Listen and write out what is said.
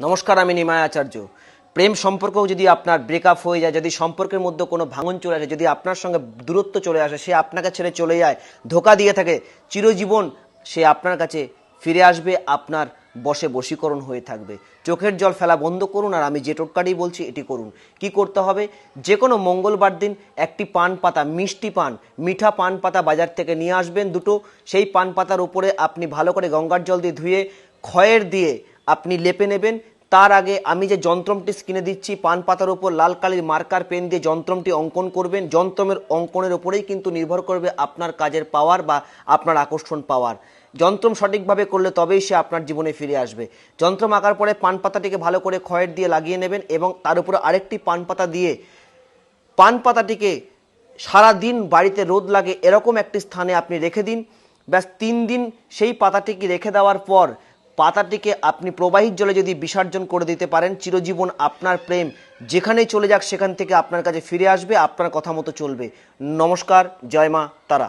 নমস্কার, আমি নিমায় আচার্য। প্রেম সম্পর্কও যদি আপনার ব্রেকআপ হয়ে যায়, যদি সম্পর্কের মধ্যে কোনো ভাঙন চলে আসে, যদি আপনার সঙ্গে দূরত্ব চলে আসে, সে আপনাকে ছেড়ে চলে যায়, ধোকা দিয়ে থাকে, চিরজীবন সে আপনার কাছে ফিরে আসবে, আপনার বসে বশীকরণ হয়ে থাকবে। চোখের জল ফেলা বন্ধ করুন আর আমি যে টোটকাটি বলছি, এটি করুন। কি করতে হবে? যে কোনো মঙ্গলবার দিন একটি পান পাতা, মিষ্টি পান, মিঠা পান পাতা বাজার থেকে নিয়ে আসবেন দুটো। সেই পান পাতার উপরে আপনি ভালো করে গঙ্গার জল দিয়ে ধুয়ে খয়ের দিয়ে আপনি লেপে নেবেন। তার আগে আমি যে যন্ত্রমটি স্কিনে দিচ্ছি, পান পাতার উপর লাল কালির মার্কার পেন দিয়ে যন্ত্রমটি অঙ্কন করবেন। যন্ত্রমের অঙ্কনের উপরেই কিন্তু নির্ভর করবে আপনার কাজের পাওয়ার বা আপনার আকর্ষণ পাওয়ার। যন্ত্রম সঠিকভাবে করলে তবেই সে আপনার জীবনে ফিরে আসবে। যন্ত্রম আঁকার পরে পান পাতাটিকে ভালো করে খয়ের দিয়ে লাগিয়ে নেবেন এবং তার উপরে আরেকটি পান পাতা দিয়ে পান পাতাটিকে সারা দিন বাড়িতে রোদ লাগে এরকম একটি স্থানে আপনি রেখে দিন। ব্যাস, তিন দিন সেই পাতাটিকে রেখে দেওয়ার পর পাতাটিকে আপনি প্রবাহিত জলে যদি বিসর্জন করে দিতে পারেন, চিরজীবন আপনার প্রেম যেখানেই চলে যাক সেখান থেকে আপনার কাছে ফিরে আসবে, আপনার কথা মতো চলবে। নমস্কার, জয় মা তারা।